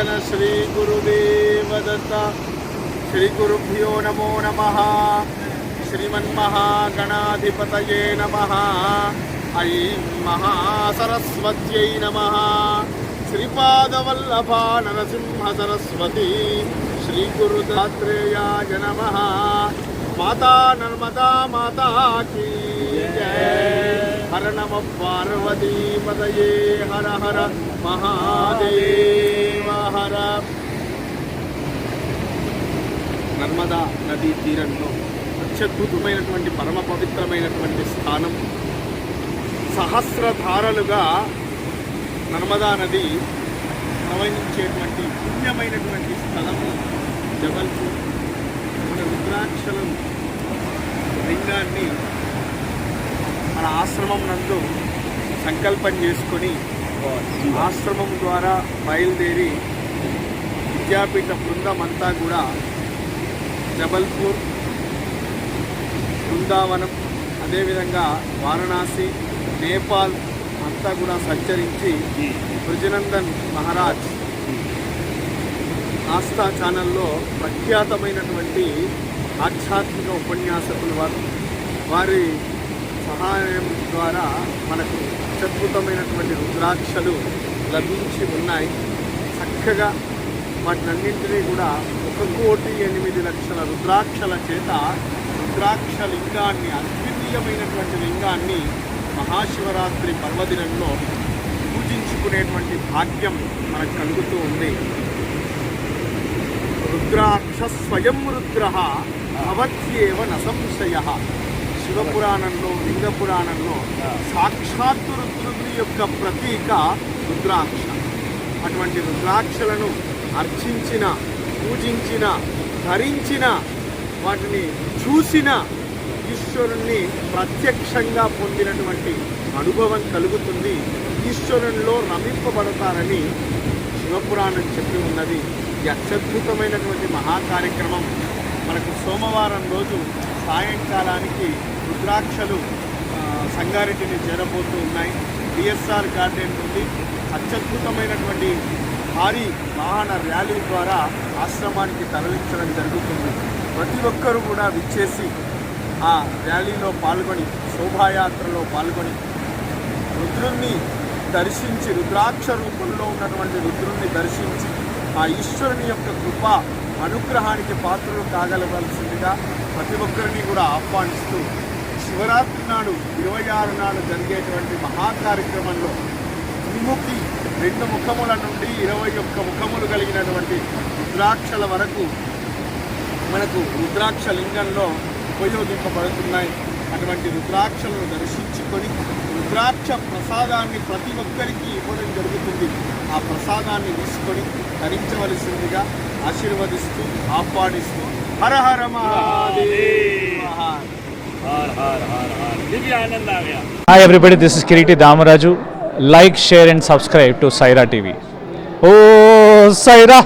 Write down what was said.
नमः श्री गुरुदेवदत्ता श्रीगुरुभ्यो नमो नम। श्रीमन्महागणाधिपतये नम। ऐं महासरस्वत्यै नमः। श्रीपादवल्लभा नरसिंहसरस्वती श्रीगुरुदात्रेयाय नम। माता नर्मदा माता की जय। హర నమ పార్వతీపదయే హర హర మహాదేవ హర నర్మదా నదీ తీరంలో అత్యద్భుతమైనటువంటి పరమ పవిత్రమైనటువంటి స్థానం. సహస్రధారలుగా నర్మదా నది ప్రవహించేటువంటి పుణ్యమైనటువంటి స్థలము జగల్పూర్ మన రుద్రాక్షలం లింగాన్ని మన ఆశ్రమం నందు సంకల్పం చేసుకొని ఆశ్రమం ద్వారా బయలుదేరి విద్యాపీఠ బృందం అంతా కూడా జబల్పూర్ బృందావనం అదేవిధంగా వారణాసి నేపాల్ అంతా కూడా సంచరించి బ్రిజనందన్ మహారాజ్ ఆస్థా ఛానల్లో ప్రఖ్యాతమైనటువంటి ఆధ్యాత్మిక ఉపన్యాసకులు వారు. వారి ద్వారా మనకు అత్యద్భుతమైనటువంటి రుద్రాక్షలు లభించి ఉన్నాయి. చక్కగా వాటినన్నింటినీ కూడా ఒక కోటి ఎనిమిది లక్షల రుద్రాక్షల చేత రుద్రాక్ష లింగాన్ని అద్వితీయమైనటువంటి లింగాన్ని మహాశివరాత్రి పర్వదినంలో పూజించుకునేటువంటి భాగ్యం మనకు కలుగుతూ ఉంది. రుద్రాక్ష స్వయం రుద్ర భవత్యేవ న సంశయ శివపురాణంలో లింగ పురాణంలో సాక్షాత్తు రుద్రుడి యొక్క ప్రతీక రుద్రాక్ష. అటువంటి రుద్రాక్షలను అర్చించిన పూజించిన ధరించిన వాటిని చూసిన ఈశ్వరుణ్ణి ప్రత్యక్షంగా పొందినటువంటి అనుభవం కలుగుతుంది. ఈశ్వరునిలో రమింపబడతారని శివపురాణం చెప్పి ఉన్నది. అత్యద్భుతమైనటువంటి మహా కార్యక్రమం మనకు సోమవారం రోజు సాయంకాలానికి రుద్రాక్షలు సంగారెడ్డిని చేరబోతూ ఉన్నాయి. డిఎస్ఆర్ గార్డెన్ నుండి అత్యద్భుతమైనటువంటి భారీ వాహన ర్యాలీ ద్వారా ఆశ్రమానికి తరలించడం జరుగుతుంది. ప్రతి ఒక్కరూ కూడా విచ్చేసి ఆ ర్యాలీలో పాల్గొని శోభాయాత్రలో పాల్గొని రుద్రుణ్ణి దర్శించి రుద్రాక్ష రూపంలో ఉన్నటువంటి రుద్రుణ్ణి దర్శించి ఆ ఈశ్వరుని యొక్క కృప అనుగ్రహానికి పాత్రలు కాగలవలసిందిగా ప్రతి ఒక్కరిని కూడా ఆహ్వానిస్తూ శివరాత్రి నాడు ఇరవై ఆరు నాడు జరిగేటువంటి మహా కార్యక్రమంలో రెండు ముఖముల నుండి ఇరవై ఒక్క ముఖములు కలిగినటువంటి రుద్రాక్షల వరకు మనకు రుద్రాక్ష లింగంలో ఉపయోగింపబడుతున్నాయి. అటువంటి రుద్రాక్షలను దర్శించుకొని రుద్రాక్ష ప్రసాదాన్ని ప్రతి ఒక్కరికి ఇవ్వడం జరుగుతుంది. ఆ ప్రసాదాన్ని తీసుకొని ధరించవలసిందిగా ఆశీర్వదిస్తూ ఆహ్వానిస్తూ హర హర hi everybody this is Kireeti Damaraju like share and subscribe to Saira TV oh Sye Raa